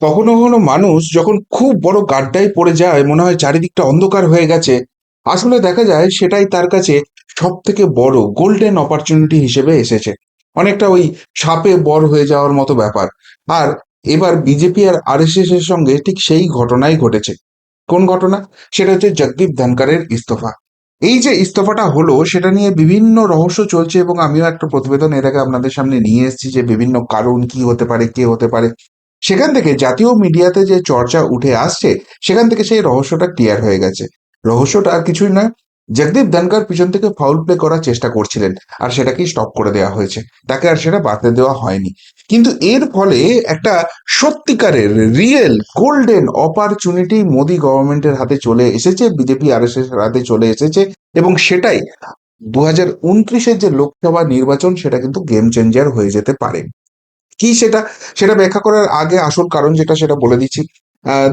কখনো কখনো মানুষ যখন খুব বড় গাড্ডায় পড়ে যায়, মনে হয় চারিদিকটা অন্ধকার হয়ে গেছে। আসলে দেখা যায় সেটাই তার কাছে সব থেকে বড় গোল্ডেন অপরচুনিটি হিসেবে এসেছে। অনেকটা ওই সাপে বর হয়ে যাওয়ার মতো ব্যাপার। আর এবার বিজেপি আর আরএসএস এর সঙ্গে ঠিক সেই ঘটনাই ঘটেছে। কোন ঘটনা? সেটা হচ্ছে জগদীপ ধনকারের ইস্তফা। এই যে ইস্তফাটা হলো, সেটা নিয়ে বিভিন্ন রহস্য চলছে এবং আমিও একটা প্রতিবেদন এর আগে আপনাদের সামনে নিয়ে এসেছি যে বিভিন্ন কারণ কি হতে পারে, কে হতে পারে। সেখান থেকে জাতীয় মিডিয়াতে যে চর্চা উঠে আসছে, সেখান থেকে সেই রহস্যটা ক্লিয়ার হয়ে গেছে। রহস্যটা আর কিছুই নয়। জগদীপ ধনকর পিছন থেকে ফাউল প্লে করার চেষ্টা করছিলেন আর সেটাকেই স্টপ করে দেওয়া হয়েছে? তাকে আর সেটা বাড়তে দেওয়া হয়নি। কিন্তু এর ফলে একটা সত্যিকারের রিয়েল গোল্ডেন অপরচুনিটি মোদি গভর্নমেন্টের হাতে চলে এসেছে বিজেপি আর এস এর হাতে চলে এসেছে এবং সেটাই দু হাজার উনত্রিশের যে লোকসভা নির্বাচন, সেটা কিন্তু গেম চেঞ্জার হয়ে যেতে পারে। কি সেটা সেটা ব্যাখ্যা করার আগে আসল কারণ যেটা সেটা বলে দিচ্ছি।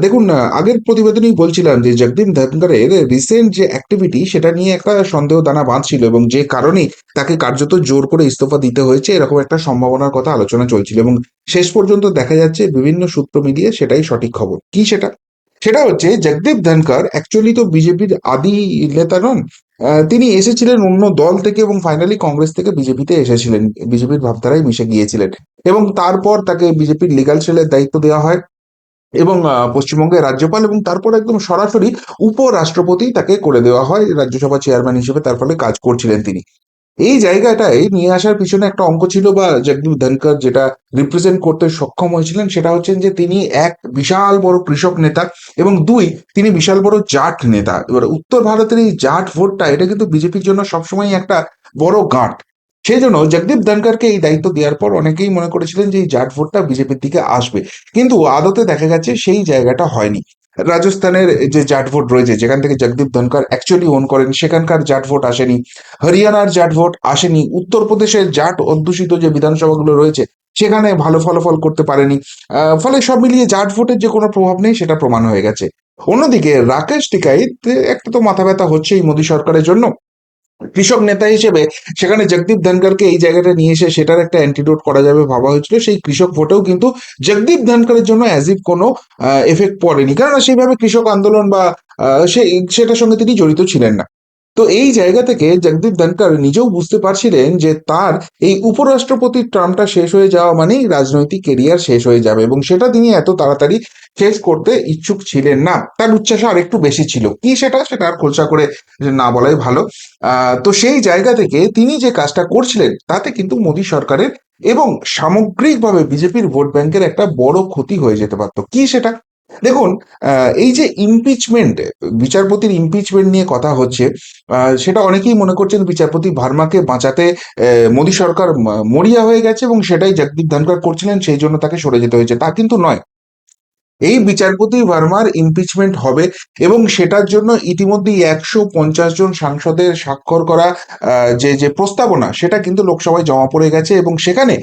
দেখুন আগের প্রতিবেদনেই বলছিলাম যে জগদীপ ধনকরের রিসেন্ট যে অ্যাক্টিভিটি সেটা নিয়ে একটা সন্দেহ দানা বাঁধছিল এবং যে কারণে তাকে কার্যত জোর করে ইস্তফা দিতে হয়েছে, এরকম একটা সম্ভাবনার কথা আলোচনা চলছিল এবং শেষ পর্যন্ত দেখা যাচ্ছে বিভিন্ন সূত্র মিলিয়ে সেটাই সঠিক খবর। কি সেটা? সেটা হচ্ছে জগদীপ ধনকর অ্যাকচুয়ালি তো বিজেপির আদি নেতা নন তিনি এসেছিলেন অন্য দল থেকে এবং ফাইনালি কংগ্রেস থেকে বিজেপিতে এসেছিলেন। বিজেপির ভাবধারায় মিশে গিয়েছিলেন। এবং তারপর তাকে বিজেপির লিগাল সেলের দায়িত্ব দেওয়া হয় এবং পশ্চিমবঙ্গের রাজ্যপাল এবং তারপর একদম সরাসরি উপরাষ্ট্রপতি তাকে করে দেওয়া হয়। রাজ্যসভা চেয়ারম্যান হিসেবে তার ফলে কাজ করছিলেন তিনি। এই জায়গাটায় নিয়ে আসার পিছনে একটা অঙ্ক ছিল বা জগদীপ ধনকর যেটা রিপ্রেজেন্ট করতে সক্ষম হয়েছিলেন, সেটা হচ্ছেন যে তিনি এক বিশাল বড় কৃষক নেতা এবং দুই, তিনি বিশাল বড় জাট নেতা। এবার উত্তর ভারতের এই জাট ভোটটা, এটা কিন্তু বিজেপির জন্য সবসময় একটা বড় গাঁট। সেই জন্য জগদীপ ধনকরকে এই দায়িত্ব দেওয়ার পর অনেকেই মনে করেছিলেন যে এই জাট ভোটটা বিজেপির দিকে আসবে। কিন্তু আদতে দেখা গেছে সেই জায়গাটা হয়নি। রাজস্থানের যে জাট ভোট রয়েছে, যেখান থেকে জগদীপ ধনকর অ্যাকচুয়ালি ওন করেন, সেখানকার জাট ভোট আসেনি। হরিয়ানার জাট ভোট আসেনি। উত্তরপ্রদেশের জাট অধ্যুষিত যে বিধানসভাগুলো রয়েছে, সেখানে ভালো ফলাফল করতে পারেনি। ফলে সব মিলিয়ে জাট ভোটের যে কোনো প্রভাব নেই, সেটা প্রমাণ হয়ে গেছে। অন্যদিকে রাকেশ টিকাইত একটা তো মাথা ব্যথা হচ্ছেই মোদী সরকারের জন্য। কৃষক নেতা হিসেবে সেখানে জগদীপ ধনকরকে এই জায়গাটা নিয়ে এসে সেটার একটা অ্যান্টিডোট করা যাবে ভাবা হয়েছিল। সেই কৃষক ভোটেও কিন্তু জগদীপ ধনকরের জন্য অ্যাজ ইফ কোনো এফেক্ট পড়েনি। কেননা সেইভাবে কৃষক আন্দোলন বা সেই সেটার সঙ্গে তিনি জড়িত ছিলেন না। তো এই জায়গা থেকে জগদীপ ধনকর নিজেও বুঝতে পারছিলেন যে তার এই উপরাষ্ট্রপতির টার্মটা শেষ হয়ে যাওয়া মানেই রাজনৈতিক কেরিয়ার শেষ হয়ে যাবে এবং সেটা তিনি এত তাড়াতাড়ি শেষ করতে ইচ্ছুক ছিলেন না। তার উচ্চাসা আর একটু বেশি ছিল। কি সেটা? সেটা আর খোলসা করে না বলাই ভালো। তো সেই জায়গা থেকে তিনি যে কাজটা করছিলেন, তাতে কিন্তু মোদী সরকারের এবং সামগ্রিকভাবে বিজেপির ভোট ব্যাংকের একটা বড় ক্ষতি হয়ে যেতে পারতো। কি সেটা? দেখুন এই যে ইমপিচমেন্ট বিচারপতির ইমপিচমেন্ট নিয়ে কথা হচ্ছে সেটা অনেকেই মনে করছেন বিচারপতি ভার্মাকে বাঁচাতে মোদী সরকার মরিয়া হয়ে গেছে এবং সেটাই জগদীপ ধনখড় করছিলেন, সেই জন্য তাকে সরে যেতে হয়েছে। তা কিন্তু নয়। এই বিচারপতি ভার্মার ইমপিচমেন্ট হবে এবং সেটার জন্য ইতিমধ্যেই একশো পঞ্চাশ জন সাংসদের স্বাক্ষর করা যে যে প্রস্তাবনা, সেটা কিন্তু লোকসভায় জমা পড়ে গেছে এবং সেখানে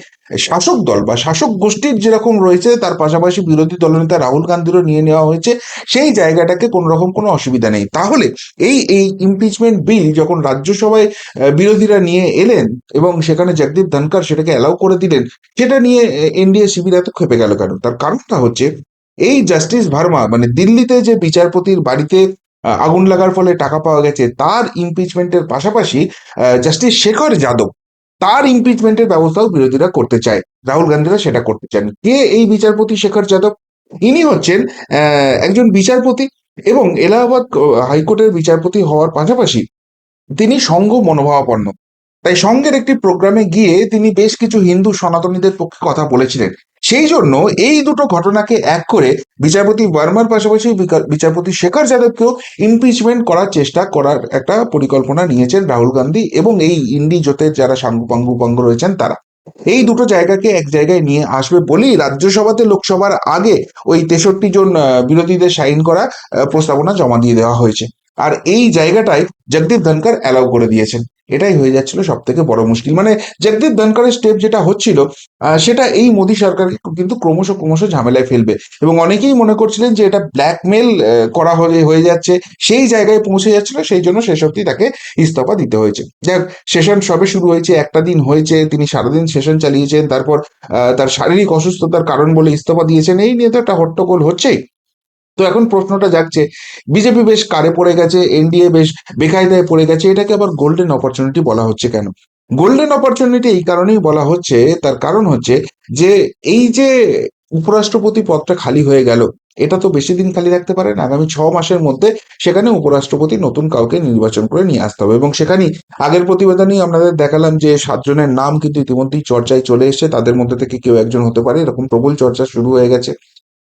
শাসক দল বা শাসক গোষ্ঠীর যেরকম রয়েছে, তার পাশাপাশি বিরোধী দলনেতা রাহুল গান্ধীরও নিয়ে নেওয়া হয়েছে, সেই জায়গাটাকে কোনো রকম কোনো অসুবিধা নেই। তাহলে এই এই ইমপিচমেন্ট বিল যখন রাজ্যসভায় বিরোধীরা নিয়ে এলেন এবং সেখানে জগদীপ ধনকার সেটাকে অ্যালাউ করে দিলেন, সেটা নিয়ে এনডিএ শিবির এত খেপে গেল কেন? তার কারণটা হচ্ছে এই জাস্টিস ভার্মা মানে দিল্লিতে যে বিচারপতির বাড়িতে আগুন লাগার ফলে টাকা পাওয়া গেছে, তার ইমপিচমেন্টের পাশাপাশি জাস্টিস শেখর যাদব, তার ইমপিচমেন্টের ব্যবস্থাও বিরোধীরা করতে চায়। রাহুল গান্ধীরা সেটা করতে চান। কে এই বিচারপতি শেখর যাদব? ইনি হচ্ছেন একজন বিচারপতি এবং এলাহাবাদ হাইকোর্টের বিচারপতি হওয়ার পাশাপাশি তিনি সংঘ মনোভাবাপন্ন। তাই সঙ্গের একটি প্রোগ্রামে গিয়ে তিনি বেশ কিছু হিন্দু সনাতনীদের পক্ষে কথা বলেছিলেন। সেই জন্য এই দুটো ঘটনাকে এক করে বিচারপতি বার্মার পাশাপাশি বিচারপতি শেখর যাদবকেও ইমপিচমেন্ট করার চেষ্টা করার একটা পরিকল্পনা নিয়েছেন রাহুল গান্ধী এবং এই ইন্ডি জোটের যারা সাঙ্গুপাঙ্গুপাঙ্গ রয়েছেন তারা। এই দুটো জায়গাকে এক জায়গায় নিয়ে আসবে বলেই রাজ্যসভাতে লোকসভার আগে ওই তেষট্টি জন বিরোধীদের সাইন করা প্রস্তাবনা জমা দিয়ে দেওয়া হয়েছে। আর এই জায়গাটায় জগদীপ ধনকর অ্যালাউ করে দিয়েছেন। এটাই হয়ে যাচ্ছিল সব থেকে বড় মুশকিল। মানে জগদীপ ধনকরের স্টেপ যেটা হচ্ছিল সেটা এই মোদী সরকারকে কিন্তু ক্রমশ ক্রমশ ঝামেলায় ফেলবে। এবং অনেকেই মনে করছিলেন যে এটা ব্ল্যাকমেল করা হয়ে হয়ে যাচ্ছে, সেই জায়গায় পৌঁছে যাচ্ছিল, সেই জন্য শেষ অব্দি তাকে ইস্তফা দিতে হয়েছে। যাক সেশন সবে শুরু হয়েছে, একটা দিন হয়েছে, তিনি সারাদিন সেশন চালিয়েছেন, তারপর তার শারীরিক অসুস্থতার কারণ বলে ইস্তফা দিয়েছেন, এই নিয়ে তো একটা হট্টগোল হচ্ছেই। তো এখন প্রশ্নটা জাগছে, বিজেপি বেশ কারে পড়ে গেছে, এনডিএ বেশ বেকায়দায় পড়ে গেছে, এটাকে আবার গোল্ডেন অপরচুনিটি বলা হচ্ছে কেন? গোল্ডেন অপরচুনিটি এই কারণেই বলা হচ্ছে, তার কারণ হচ্ছে যে এই যে উপরাষ্ট্রপতি পদটা খালি হয়ে গেল, এটা তো বেশি দিন খালি রাখতে পারেন আগামী ছ মাসের মধ্যে সেখানে উপরাষ্ট্রপতি নতুন কাউকে নির্বাচন করে নিয়ে আসতে হবে এবং সেখানেই আগের প্রতিবেদনেই আপনাদের দেখালাম যে সাতজনের নাম কিন্তু ইতিমধ্যেই চর্চায় চলে এসেছে, তাদের মধ্যে থেকে কেউ একজন হতে পারে, এরকম প্রবল চর্চা শুরু হয়ে গেছে।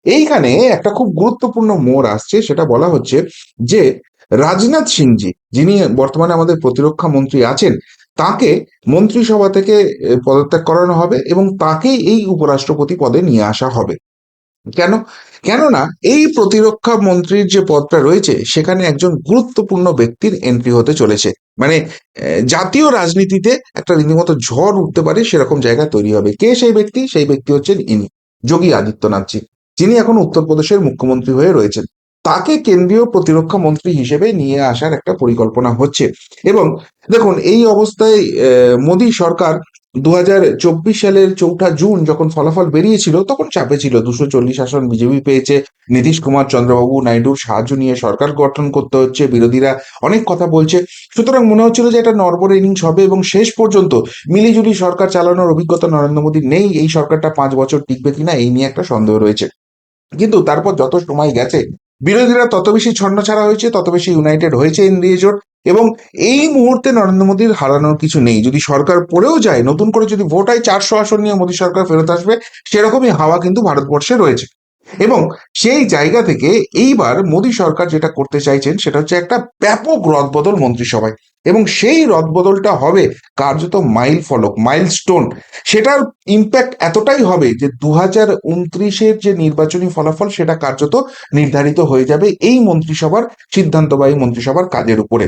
এইখানে একটা খুব গুরুত্বপূর্ণ মোড় আসছে, সেটা বলা হচ্ছে যে রাজনাথ সিংজি, যিনি বর্তমানে আমাদের প্রতিরক্ষা মন্ত্রী আছেন, তাকে মন্ত্রিসভা থেকে পদত্যাগ করানো হবে এবং তাকেই এই উপরাষ্ট্রপতি পদে নিয়ে আসা হবে। কেন? কেননা এই প্রতিরক্ষা মন্ত্রীর যে পদটা রয়েছে, সেখানে একজন গুরুত্বপূর্ণ ব্যক্তির এন্ট্রি হতে চলেছে। মানে জাতীয় রাজনীতিতে একটা রীতিমতো ঝড় উঠতে পারে, সেরকম জায়গা তৈরি হবে। কে সেই ব্যক্তি? সেই ব্যক্তি হচ্ছেন ইনি, যোগী আদিত্যনাথজি যিনি এখন উত্তরপ্রদেশের মুখ্যমন্ত্রী হয়ে রয়েছেন। তাকে কেন্দ্রীয় প্রতিরক্ষা মন্ত্রী হিসেবে নিয়ে আসার একটা পরিকল্পনা হচ্ছে। এবং দেখুন, এই অবস্থায় মোদী সরকার দু হাজার চব্বিশ সালের চৌঠা জুন যখন ফলাফল বেরিয়েছিল, তখন চাপে ছিল। দুশো চল্লিশ আসন বিজেপি পেয়েছে, নীতিশ কুমার, চন্দ্রবাবু নাইডুর সাহায্য নিয়ে সরকার গঠন করতে হচ্ছে, বিরোধীরা অনেক কথা বলছে। সুতরাং মনে হচ্ছিল যে এটা নরবর ইনিংস হবে এবং শেষ পর্যন্ত মিলিজুলি সরকার চালানোর অভিজ্ঞতা নরেন্দ্র মোদীর নেই। এই সরকারটা পাঁচ বছর টিকবে কিনা, এই নিয়ে একটা সন্দেহ রয়েছে। কিন্তু তারপর যত সময় গেছে, বিরোধীরা তত বেশি ছন্ন ছাড়া হয়েছে, তত বেশি ইউনাইটেড হয়েছে এনডিএ জোট এবং এই মুহূর্তে নরেন্দ্র মোদীর হারানোর কিছু নেই। যদি সরকার পড়েও যায়, নতুন করে যদি ভোট হয় চারশো আসন নিয়ে মোদী সরকার ফেরত আসবে, সেরকমই হাওয়া কিন্তু ভারতবর্ষে রয়েছে। এবং সেই জায়গা থেকে এইবার মোদী সরকার যেটা করতে চাইছেন, সেটা হচ্ছে একটা ব্যাপক রদবদল মন্ত্রিসভায়। এবং সেই রদবদলটা হবে কার্যত মাইল ফলক মাইল স্টোন সেটার ইম্প্যাক্ট এতটাই হবে যে দু হাজার উনত্রিশের যে নির্বাচনী ফলাফল, সেটা কার্যত নির্ধারিত হয়ে যাবে এই মন্ত্রিসভার, সিদ্ধান্তবাহী মন্ত্রিসভার কাজের উপরে।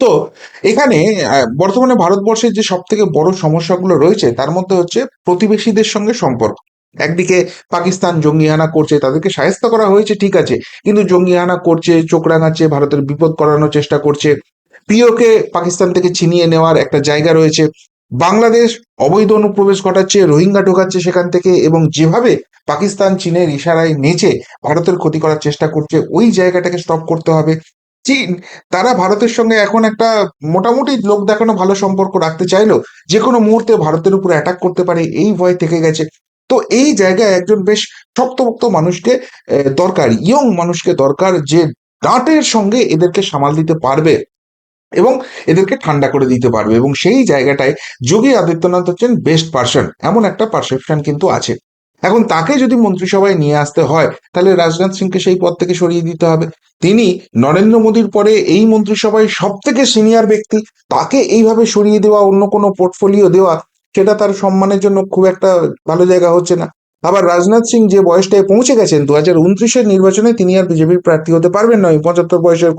তো এখানে বর্তমানে ভারতবর্ষের যে সব থেকে বড় সমস্যাগুলো রয়েছে, তার মধ্যে হচ্ছে প্রতিবেশীদের সঙ্গে সম্পর্ক। একদিকে পাকিস্তান জঙ্গিহানা করছে, তাদেরকে সাহায্য করা হয়েছে, ঠিক আছে। কিন্তু জঙ্গিহানা করছে, চোখ ভারতের বিপদ করানোর চেষ্টা করছে। পিওকে পাকিস্তান থেকে ছিনিয়ে নেওয়ার একটা জায়গা রয়েছে। বাংলাদেশ অবৈধ অনুপ্রবেশ ঘটাচ্ছে, রোহিঙ্গা ঢোকাচ্ছে সেখান থেকে এবং যেভাবে পাকিস্তান চীনের ইশারায় নেচে ভারতের ক্ষতি করার চেষ্টা করছে, ওই জায়গাটাকে স্টপ করতে হবে। চীন, তারা ভারতের সঙ্গে এখন একটা মোটামুটি লোক দেখানো ভালো সম্পর্ক রাখতে চাইলো। যে কোনো মুহূর্তে ভারতের উপর অ্যাটাক করতে পারে, এই ভয় থেকে গেছে। তো এই জায়গায় একজন বেশ শক্তপোক্ত মানুষকে দরকার, ইয়ং মানুষকে দরকার যে ডাঁটের সঙ্গে এদেরকে সামাল দিতে পারবে এবং এদেরকে ঠান্ডা করে দিতে পারবে এবং সেই জায়গাটায় যোগী আদিত্যনাথ হচ্ছেন বেস্ট পার্সন এমন একটা পারসেপশন কিন্তু আছে। এখন তাকে যদি মন্ত্রিসভায় নিয়ে আসতে হয়, তাহলে রাজনাথ সিংকে সেই পদ থেকে সরিয়ে দিতে হবে। তিনি নরেন্দ্র মোদীর পরে এই মন্ত্রিসভায় সব থেকে সিনিয়র ব্যক্তি, তাকে এইভাবে সরিয়ে দেওয়া, অন্য কোনো পোর্টফোলিও দেওয়া সেটা তার সম্মানের জন্য খুব একটা ভালো জায়গা হচ্ছে না। আবার রাজনাথ সিং যে বয়সটায় পৌঁছে গেছেন দু হাজার উনত্রিশের নির্বাচনে তিনি আর বিজেপির প্রার্থী হতে পারবেন না। ওই পঁচাত্তর বয়সের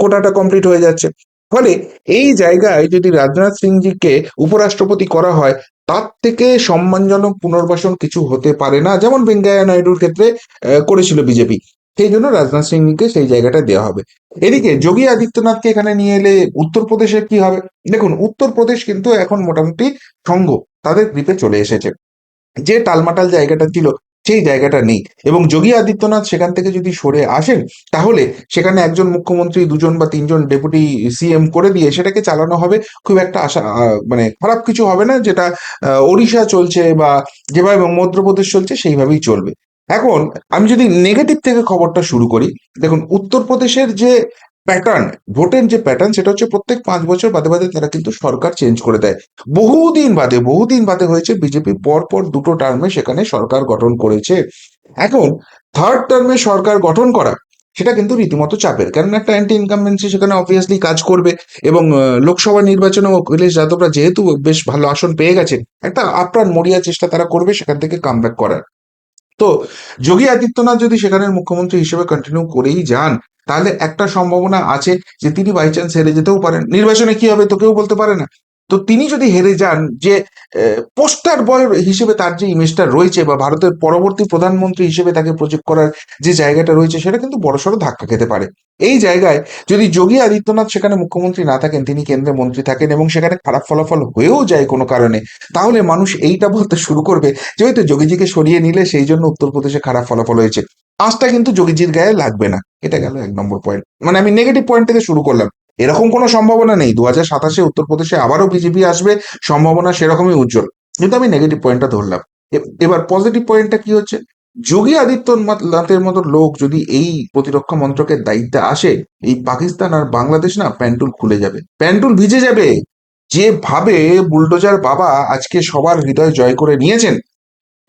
কোটাটা কমপ্লিট হয়ে যাচ্ছে। ফলে এই জায়গায় যদি রাজনাথ সিংজিকে উপরাষ্ট্রপতি করা হয়, তার থেকে সম্মানজনক পুনর্বাসন কিছু হতে পারে না, যেমন ভেঙ্কাইয়া নাইডুর ক্ষেত্রে করেছিল বিজেপি। সেই জন্য রাজনাথ সিংকে সেই জায়গাটা দেওয়া হবে। এদিকে যোগী আদিত্যনাথকে এখানে নিয়ে এলে উত্তরপ্রদেশে কি হবে? দেখুন, উত্তরপ্রদেশ কিন্তু এখন মোটামুটি সঙ্গ, তাদের গ্রিপে চলে এসেছে। যে টালমাটাল জায়গাটা ছিল, সেই জায়গাটা নেই। এবং যোগী আদিত্যনাথ সেখান থেকে যদি সরে আসেন, তাহলে সেখানে একজন মুখ্যমন্ত্রী, দুজন বা তিনজন ডেপুটি সিএম করে দিয়ে সেটাকে চালানো হবে। খুব একটা আশা মানে খারাপ কিছু হবে না, যেটা ওড়িশা চলছে বা যেভাবে মধ্যপ্রদেশ চলছে, সেইভাবেই চলবে। এখন আমি যদি নেগেটিভ থেকে খবরটা শুরু করি, দেখুন উত্তরপ্রদেশের যে প্যাটার্ন ভোটের যে প্যাটার্ন সেটা হচ্ছে প্রত্যেক পাঁচ বছর বাদে বাদে তারা কিন্তু সরকার চেঞ্জ করে দেয়। বহুদিন বাদে বহুদিন বাদে হয়েছে বিজেপি পর পর দুটো টার্মে সেখানে সরকার গঠন করেছে। এখন থার্ড টার্মে সরকার গঠন করা, সেটা কিন্তু রীতিমতো চাপের কারণ একটা অ্যান্টি ইনকামবেন্সি সেখানে অবভিয়াসলি কাজ করবে এবং লোকসভা নির্বাচনে অখিলেশ যাদবরা যেহেতু বেশ ভালো আসন পেয়ে গেছেন, একটা আপ্রাণ মরিয়া চেষ্টা তারা করবে সেখান থেকে কামব্যাক করার। তো যোগী আদিত্যনাথ যদি সেখানে মুখ্যমন্ত্রী হিসেবে কন্টিনিউ করেই যান, তাহলে একটা সম্ভাবনা আছে যে তিনি বাই চান্স হেরে যেতেও পারেন। নির্বাচনে কি হবে তো কেউ বলতে পারে না। তো তিনি যদি হেরে যান, যে পোস্টার বয় হিসেবে তার যে ইমেজটা রয়েছে বা ভারতের পরবর্তী প্রধানমন্ত্রী হিসেবে তাকে প্রজেক্ট করার যে জায়গাটা রয়েছে, সেটা কিন্তু বড়সড় ধাক্কা খেতে পারে। এই জায়গায় যদি যোগী আদিত্যনাথ সেখানে মুখ্যমন্ত্রী না থাকেন, তিনি কেন্দ্রে মন্ত্রী থাকেন এবং সেখানে খারাপ ফলাফল হয়েও যায় কোনো কারণে, তাহলে মানুষ এইটা বলতে শুরু করবে যে হয়তো যোগীজিকে সরিয়ে নিলে সেই জন্য উত্তরপ্রদেশে খারাপ ফলাফল হয়েছে। আঁচটা কিন্তু যোগীজির গায়ে লাগবে না। এটা গেল এক নম্বর পয়েন্ট মানে আমি নেগেটিভ পয়েন্ট থেকে শুরু করলাম। এরকম কোনো সম্ভাবনা নেই। দু হাজার সাতাশে উত্তরপ্রদেশে আবারও বিজেপি আসবে, সম্ভাবনা সেরকমই উজ্জ্বল। কিন্তু আমি নেগেটিভ পয়েন্টটা ধরলাম। এবার পজিটিভ পয়েন্টটা কি হচ্ছে? যোগী আদিত্যনাথের মতো লোক যদি এই প্রতিরক্ষা মন্ত্রকের দায়িত্বে আসে, এই পাকিস্তান আর বাংলাদেশ না প্যান্টুল খুলে যাবে। প্যান্টুল ভিজে যাবে। যেভাবে বুলডোজার বাবা আজকে সবার হৃদয় জয় করে নিয়েছেন,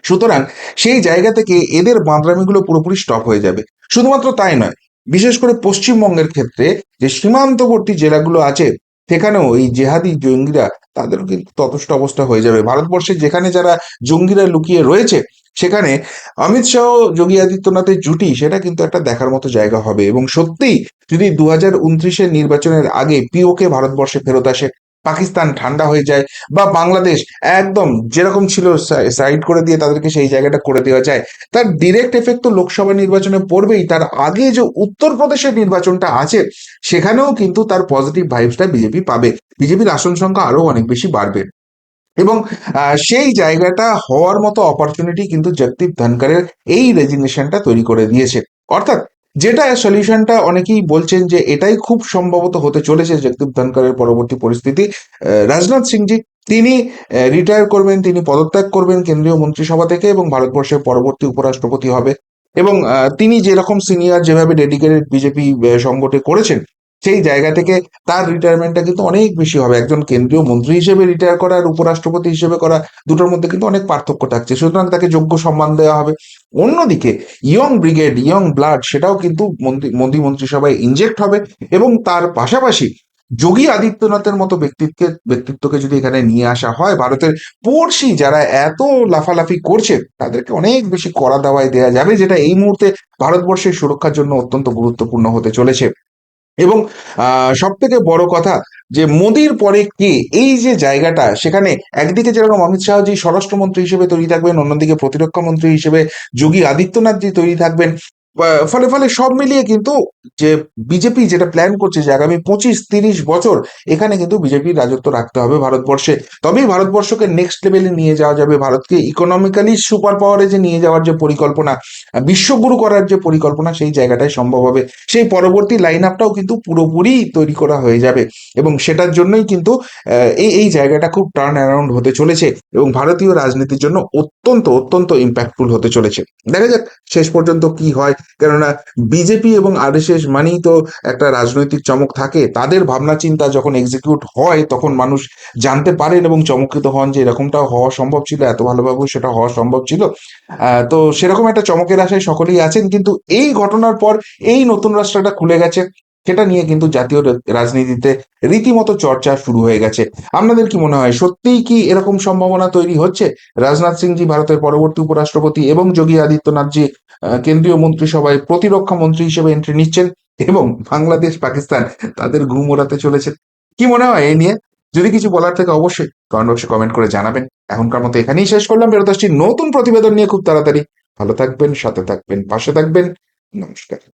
সুতরাং সেই জায়গা থেকে এদের বাঁদরামিগুলো পুরোপুরি স্টপ হয়ে যাবে। শুধুমাত্র তাই নয় বিশেষ করে পশ্চিমবঙ্গের ক্ষেত্রে যে সীমান্তবর্তী জেলাগুলো আছে, সেখানেও এই জেহাদি জঙ্গিরা তাদেরও কিন্তু ততষ্ট অবস্থা হয়ে যাবে। ভারতবর্ষে যেখানে যারা জঙ্গিরা লুকিয়ে রয়েছে, সেখানে অমিত শাহ যোগী আদিত্যনাথের জুটি, সেটা কিন্তু একটা দেখার মতো জায়গা হবে। এবং সত্যিই যদি দু হাজার নির্বাচনের আগে পিওকে ভারতবর্ষে ফেরত আসে পাকিস্তান ঠান্ডা হয়ে যায় বা বাংলাদেশ একদম যেরকম ছিল সাইড করে দিয়ে তাদেরকে সেই জায়গাটা করে দেওয়া যায়। তার ডিরেক্ট এফেক্ট তো লোকসভা নির্বাচনে পড়বেই। তার আগে যে উত্তরপ্রদেশের নির্বাচনটা আছে, সেখানেও কিন্তু তার পজিটিভ ভাইবসটা বিজেপি পাবে। বিজেপির আসন সংখ্যা আরও অনেক বেশি বাড়বে। এবং সেই জায়গাটা হওয়ার মতো অপরচুনিটি কিন্তু জগদীপ ধনকরের এই রেজিগনেশনটা তৈরি করে দিয়েছে। অর্থাৎ যেটা সলিউশনটা অনেকেই বলছেন যে এটাই খুব সম্ভবত হতে চলেছে জগদীপ ধনকরের পরবর্তী পরিস্থিতি। রাজনাথ সিংজি, তিনি রিটায়ার করবেন, তিনি পদত্যাগ করবেন কেন্দ্রীয় মন্ত্রিসভা থেকে এবং ভারতবর্ষের পরবর্তী উপরাষ্ট্রপতি হবে। এবং তিনি যেরকম সিনিয়র যেভাবে ডেডিকেটেড বিজেপি সংগঠে করেছেন সেই জায়গা থেকে তার রিটায়ারমেন্টটা কিন্তু অনেক বেশি হবে। একজন কেন্দ্রীয় মন্ত্রী হিসেবে রিটায়ার করা আর উপরাষ্ট্রপতি হিসেবে করা, দুটোর মধ্যে কিন্তু অনেক পার্থক্য থাকছে। সুতরাং তাকে যোগ্য সম্মান দেওয়া হবে। অন্যদিকে ইয়ং ব্রিগেড ইয়ং ব্লাড সেটাও কিন্তু মন্ত্রী মন্ত্রিসভায় ইনজেক্ট হবে এবং তার পাশাপাশি যোগী আদিত্যনাথের মতো ব্যক্তিত্বকে ব্যক্তিত্বকে যদি এখানে নিয়ে আসা হয়, ভারতের পড়শি যারা এত লাফালাফি করছে, তাদেরকে অনেক বেশি কড়া দাওয়ায় দেওয়া যাবে, যেটা এই মুহূর্তে ভারতবর্ষের সুরক্ষার জন্য অত্যন্ত গুরুত্বপূর্ণ হতে চলেছে। এবং সব থেকে বড় কথা যে মোদির পরে কে, এই যে জায়গাটা, সেখানে একদিকে যেরকম অমিত শাহজি স্বরাষ্ট্রমন্ত্রী হিসেবে তৈরি থাকবেন, অন্যদিকে প্রতিরক্ষা মন্ত্রী হিসেবে যোগী আদিত্যনাথজি তৈরি থাকবেন ফলে ফলে সব মিলিয়ে কিন্তু যে বিজেপি যেটা প্ল্যান করছে যে আগামী পঁচিশ তিরিশ বছর এখানে কিন্তু বিজেপির রাজত্ব রাখতে হবে ভারতবর্ষে। তবেই ভারতবর্ষকে নেক্সট লেভেলে নিয়ে যাওয়া যাবে, ভারতকে ইকোনমিক্যালি সুপার পাওয়ারে যে নিয়ে যাওয়ার যে পরিকল্পনা বিশ্বগুরু করার যে পরিকল্পনা সেই জায়গাটাই সম্ভব হবে। সেই পরবর্তী লাইন আপটাও কিন্তু পুরোপুরি তৈরি করা হয়ে যাবে এবং সেটার জন্যই কিন্তু এই এই জায়গাটা খুব টার্ন অ্যারাউন্ড হতে চলেছে এবং ভারতীয় রাজনীতির জন্য অত্যন্ত অত্যন্ত ইম্প্যাক্টফুল হতে চলেছে। দেখা যাক শেষ পর্যন্ত কি হয়। কেননা বিজেপি এবং আরএসএস মানেই তো একটা রাজনৈতিক চমক থাকে। তাদের ভাবনা চিন্তা যখন এক্সিকিউট হয়, তখন মানুষ জানতে পারেন এবং চমকিত হন যে এরকমটাও হওয়া সম্ভব ছিল, এত ভালোভাবে সেটা হওয়া সম্ভব ছিল। তো সেরকম একটা চমকের আশায় সকলেই আছেন, কিন্তু এই ঘটনার পর এই নতুন রাস্তাটা খুলে গেছে, সেটা নিয়ে কিন্তু জাতীয় রাজনীতিতে রীতিমতো চর্চা শুরু হয়ে গেছে। আপনাদের কি মনে হয়, সত্যিই কি এরকম সম্ভাবনা তৈরি হচ্ছে? রাজনাথ সিংজি ভারতের পরবর্তী উপরাষ্ট্রপতি এবং যোগী আদিত্যনাথজি কেন্দ্রীয় মন্ত্রিসভায় প্রতিরক্ষা মন্ত্রী হিসেবে এন্ট্রি নিচ্ছেন এবং বাংলাদেশ, পাকিস্তান তাদের ঘুম ওড়াতে চলেছে কি মনে হয় এই নিয়ে? যদি কিছু বলার থেকে অবশ্যই কমেন্ট বক্সে কমেন্ট করে জানাবেন। এখনকার মতো এখানেই শেষ করলাম। বেরোদাসটি নতুন প্রতিবেদন নিয়ে খুব তাড়াতাড়ি। ভালো থাকবেন, সাথে থাকবেন, পাশে থাকবেন। নমস্কার।